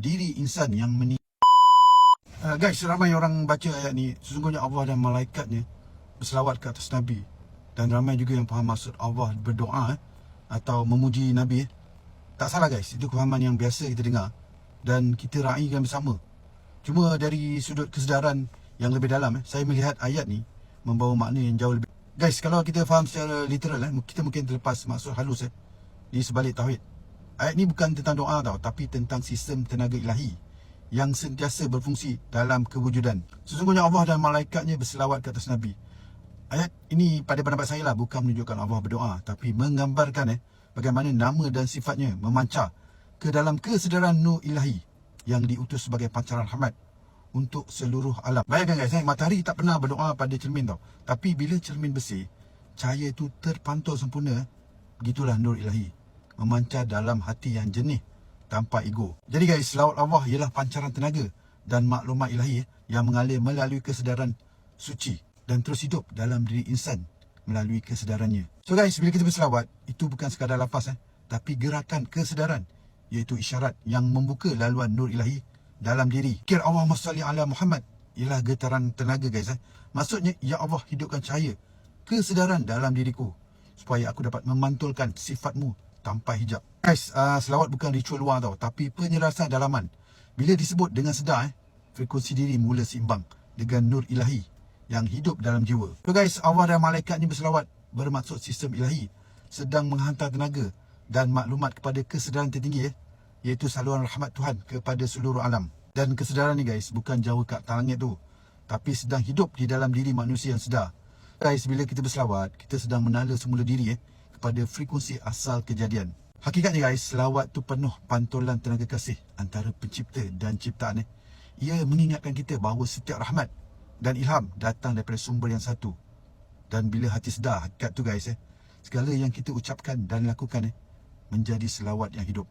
diri insan yang meni uh, Guys, ramai orang baca ayat ni. Sesungguhnya Allah dan malaikatnya Berselawat ke atas Nabi. Dan ramai juga yang faham maksud Allah berdoa eh, Atau memuji Nabi eh. Tak salah guys, itu kefahaman yang biasa kita dengar. Dan kita raikan bersama. Cuma dari sudut kesedaran yang lebih dalam eh, Saya melihat ayat ni Membawa makna yang jauh lebih Guys, kalau kita faham secara literal eh, Kita mungkin terlepas maksud halus eh, Di sebalik tauhid Ayat ni bukan tentang doa tau Tapi tentang sistem tenaga ilahi Yang sentiasa berfungsi dalam kewujudan. Sesungguhnya Allah dan malaikatnya berselawat ke atas Nabi. Ayat ini pada pendapat saya lah Bukan menunjukkan Allah berdoa Tapi menggambarkan eh Bagaimana nama dan sifatnya memancar Ke dalam kesedaran nur ilahi Yang diutus sebagai pancaran rahmat Untuk seluruh alam. Bayangkan guys eh Matahari tak pernah berdoa pada cermin tau. Tapi bila cermin bersih Cahaya itu terpantau sempurna Begitulah nur ilahi memancar dalam hati yang jernih tanpa ego. Jadi guys, selawat Allah ialah pancaran tenaga dan maklumat ilahi yang mengalir melalui kesedaran suci dan terus hidup dalam diri insan melalui kesedarannya. So guys, bila kita berselawat, itu bukan sekadar lafaz eh, tapi gerakan kesedaran iaitu isyarat yang membuka laluan nur ilahi dalam diri. Kir Allahumma salli ala Muhammad ialah getaran tenaga guys eh. Maksudnya, ya Allah hidupkan cahaya kesedaran dalam diriku supaya aku dapat memantulkan sifatmu tanpa hijab. Guys, uh, selawat bukan ritual luar tau, tapi penyerasan dalaman. Bila disebut dengan sedar, eh, frekuensi diri mula seimbang dengan nur ilahi yang hidup dalam jiwa. So guys, Allah dan malaikat ni berselawat bermaksud sistem ilahi sedang menghantar tenaga dan maklumat kepada kesedaran tertinggi eh, iaitu saluran rahmat Tuhan kepada seluruh alam. Dan kesedaran ni guys, bukan jauh kat langit tu, tapi sedang hidup di dalam diri manusia yang sedar. Guys, bila kita berselawat, kita sedang menala semula diri eh, kepada frekuensi asal kejadian. Hakikatnya guys, selawat tu penuh pantulan tenaga kasih antara pencipta dan ciptaan eh. Ia mengingatkan kita bahawa setiap rahmat dan ilham datang daripada sumber yang satu. Dan bila hati sedar hakikat tu guys eh, segala yang kita ucapkan dan lakukan eh menjadi selawat yang hidup.